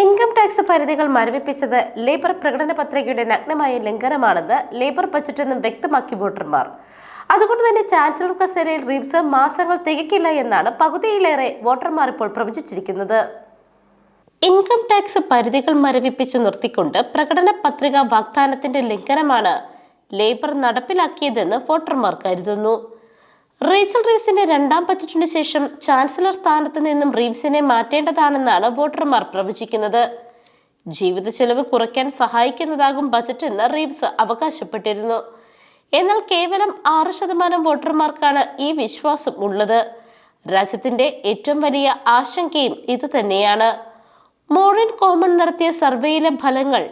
Income tax പരിധികൾ മരവിപ്പിച്ചത് labour പ്രകടന പത്രികയുടെ നഗ്നമായ ലംഘനമാണെന്ന് ലേബർ ബജറ്റ് എന്നും വ്യക്തമാക്കി വോട്ടർമാർ. അതുകൊണ്ട് തന്നെ ചാൻസലർ കസേരയിൽ റീവ്സ് മാസങ്ങൾ തികക്കില്ല എന്നാണ് പകുതിയിലേറെ വോട്ടർമാർ ഇപ്പോൾ പ്രവചിച്ചിരിക്കുന്നത്. ഇൻകം ടാക്സ് പരിധികൾ മരവിപ്പിച്ച് നിർത്തിക്കൊണ്ട് പ്രകടന പത്രിക വാഗ്ദാനത്തിന്റെ ലംഘനമാണ് ലേബർ നടപ്പിലാക്കിയതെന്ന് വോട്ടർമാർ കരുതുന്നു. റേച്ചൽ റീവ്സിന്റെ രണ്ടാം ബജറ്റിന് ശേഷം ചാൻസലർ സ്ഥാനത്ത് നിന്നും റീവ്സിനെ മാറ്റേണ്ടതാണെന്നാണ് വോട്ടർമാർ പ്രവചിക്കുന്നത്. ജീവിത ചെലവ് കുറയ്ക്കാൻ സഹായിക്കുന്നതാകും ബജറ്റ് എന്ന് റീവ്സ് അവകാശപ്പെട്ടിരുന്നു. എന്നാൽ കേവലം ആറ് ശതമാനം വോട്ടർമാർക്കാണ് ഈ വിശ്വാസം ഉള്ളത്. രാജ്യത്തിന്റെ ഏറ്റവും വലിയ ആശങ്കയും ഇതുതന്നെയാണ്. മോറിൻ കോമൺ നടത്തിയ സർവേയിലെ ഫലങ്ങൾ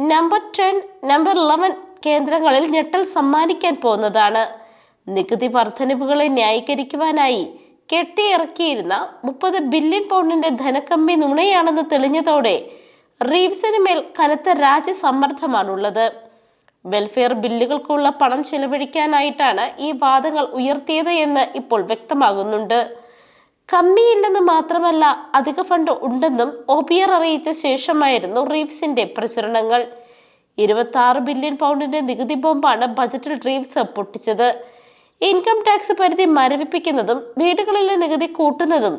നമ്പർ ടെൻ നമ്പർ ഇലവൻ കേന്ദ്രങ്ങളിൽ ഞെട്ടൽ സമ്മാനിക്കാൻ പോകുന്നതാണ്. നികുതി വർധനവുകളെ ന്യായീകരിക്കുവാനായി കെട്ടിയിറക്കിയിരുന്ന മുപ്പത് ബില്യൺ പൗണ്ടിന്റെ ധനക്കമ്മി നുണയാണെന്ന് തെളിഞ്ഞതോടെ റീവ്സിന് മേൽ കനത്ത രാജ്യസമ്മർദ്ദമാണുള്ളത്. വെൽഫെയർ ബില്ലുകൾക്കുള്ള പണം ചെലവഴിക്കാനായിട്ടാണ് ഈ വാദങ്ങൾ ഉയർത്തിയത് എന്ന് ഇപ്പോൾ വ്യക്തമാകുന്നുണ്ട്. കമ്മിയില്ലെന്ന് മാത്രമല്ല അധിക ഫണ്ട് ഉണ്ടെന്നും ഒബിയർ അറിയിച്ച ശേഷമായിരുന്നു റീവ്സിന്റെ പ്രചരണങ്ങൾ. ഇരുപത്തി ബില്യൺ പൗണ്ടിന്റെ നികുതി ബോംബാണ് ബജറ്റിൽ റീവ്സ് പൊട്ടിച്ചത്. ഇൻകം ടാക്സ് പരിധി മരവിപ്പിക്കുന്നതും വീടുകളിലെ നികുതി കൂട്ടുന്നതും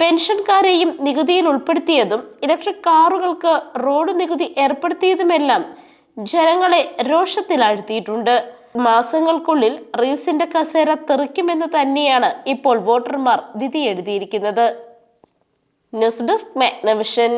പെൻഷൻകാരെയും നികുതിയിൽ ഉൾപ്പെടുത്തിയതും ഇലക്ട്രിക് കാറുകൾക്ക് റോഡ് നികുതി ഏർപ്പെടുത്തിയതുമെല്ലാം ജനങ്ങളെ രോഷത്തിലാഴ്ത്തിയിട്ടുണ്ട്. മാസങ്ങൾക്കുള്ളിൽ റീവ്സിന്റെ കസേര തെറിക്കുമെന്ന് തന്നെയാണ് ഇപ്പോൾ വോട്ടർമാർ വിധി എഴുതിയിരിക്കുന്നത്. News desk Magnavision.